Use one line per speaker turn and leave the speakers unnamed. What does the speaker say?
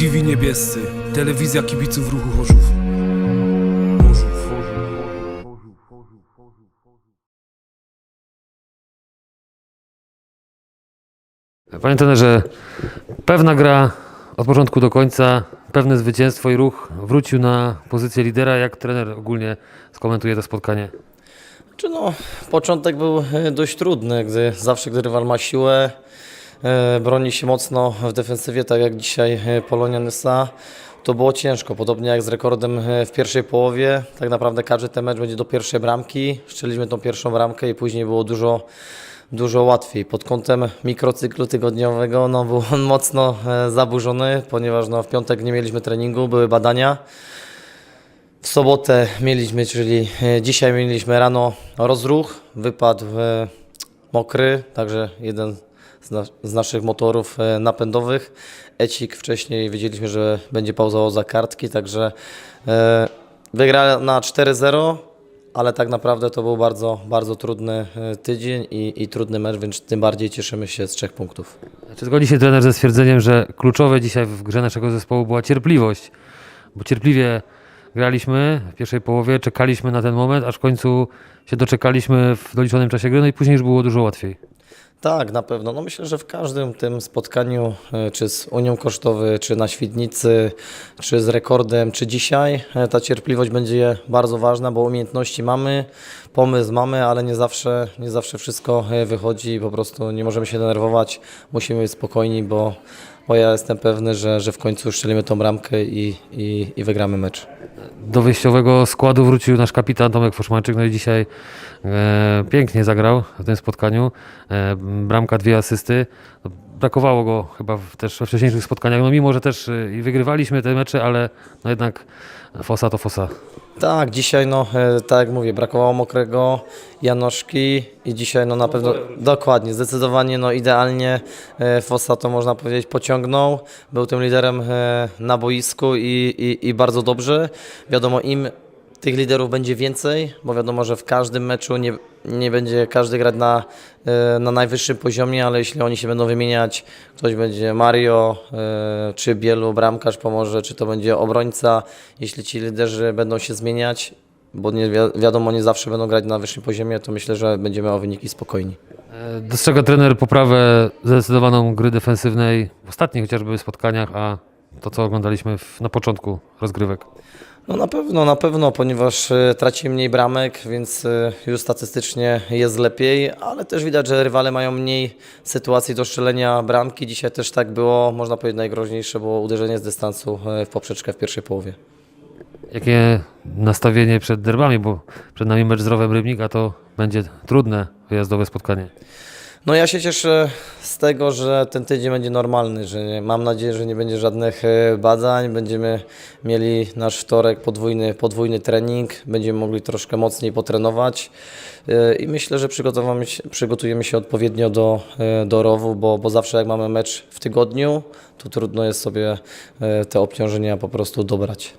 TV Niebiescy, telewizja kibiców ruchu Chorzów.
Panie trenerze, pewna gra od początku do końca, pewne zwycięstwo i ruch wrócił na pozycję lidera. Jak trener ogólnie skomentuje to spotkanie?
Czy no, początek był e, dość trudny, gdy zawsze gdy rywal ma siłę, broni się mocno w defensywie, tak jak dzisiaj e, Polonia Nysa, to było ciężko. Podobnie jak z rekordem e, w pierwszej połowie, tak naprawdę każdy ten mecz będzie do pierwszej bramki. Szczeliśmy tą pierwszą bramkę i później było dużo, dużo łatwiej. Pod kątem mikrocyklu tygodniowego no, był on mocno e, zaburzony, ponieważ no, w piątek nie mieliśmy treningu, były badania. W sobotę mieliśmy, czyli e, dzisiaj mieliśmy rano rozruch, wypadł e, mokry, także jeden z, na, z naszych motorów e, napędowych. Ecik wcześniej wiedzieliśmy, że będzie pauzował za kartki, także e, na 4-0, ale tak naprawdę to był bardzo, bardzo trudny e, tydzień i, i trudny mecz, więc tym bardziej cieszymy się z trzech punktów.
Czy zgodzi się trener ze stwierdzeniem, że kluczowe dzisiaj w grze naszego zespołu była cierpliwość? Bo cierpliwie graliśmy w pierwszej połowie, czekaliśmy na ten moment, aż w końcu się doczekaliśmy w doliczonym czasie gry, no i później już było dużo łatwiej.
Tak, na pewno. No myślę, że w każdym tym spotkaniu, e, czy z Unią Kosztowy, czy na Świdnicy, czy z rekordem, czy dzisiaj, e, ta cierpliwość będzie bardzo ważna, bo umiejętności mamy, pomysł mamy, ale nie zawsze, nie zawsze wszystko e, wychodzi i po prostu nie możemy się denerwować, musimy być spokojni, bo, bo ja jestem pewny, że, że w końcu strzelimy tą bramkę i, i, i wygramy mecz.
Do wyjściowego składu wrócił nasz kapitan Tomek Foszmańczyk, no i dzisiaj e, pięknie zagrał w tym spotkaniu. E, bramka, dwie asysty. No, brakowało go chyba w, też we wcześniejszych spotkaniach, no mimo, że też i wygrywaliśmy te mecze, ale no jednak fosa to fosa.
Tak, dzisiaj no, e, tak jak mówię, brakowało mokrego Janoszki i dzisiaj no na pewno, dokładnie, zdecydowanie no idealnie e, Fossa to można powiedzieć pociągnął, był tym liderem e, na boisku i, i, i bardzo dobrze. Wiadomo, im tych liderów będzie więcej, bo wiadomo, że w każdym meczu nie, nie będzie każdy grać na, e, na najwyższym poziomie, ale jeśli oni się będą wymieniać, ktoś będzie Mario, e, czy Bielu, bramkarz pomoże, czy to będzie obrońca, jeśli ci liderzy będą się zmieniać, bo nie, wi- wiadomo, nie zawsze będą grać na wyższym poziomie, to myślę, że będziemy o wyniki spokojni.
E, Dostrzega trener poprawę zdecydowaną gry defensywnej w ostatnich chociażby spotkaniach, a to co oglądaliśmy w, na początku rozgrywek.
No na pewno, na pewno, ponieważ e, traci mniej bramek, więc e, już statystycznie jest lepiej, ale też widać, że rywale mają mniej sytuacji do strzelenia bramki. Dzisiaj też tak było, można powiedzieć najgroźniejsze było uderzenie z dystansu e, w poprzeczkę w pierwszej połowie.
Jakie nastawienie przed derbami, bo przed nami mecz z Rowem Rybnik, a to będzie trudne wyjazdowe spotkanie.
No ja się cieszę z tego, że ten tydzień będzie normalny, że nie, mam nadzieję, że nie będzie żadnych e, badań, będziemy mieli nasz wtorek podwójny, podwójny trening, będziemy mogli troszkę mocniej potrenować. E, i myślę, że przygotowamy się, przygotujemy się odpowiednio do, e, do rowu, bo, bo zawsze jak mamy mecz w tygodniu, to trudno jest sobie te obciążenia po prostu dobrać.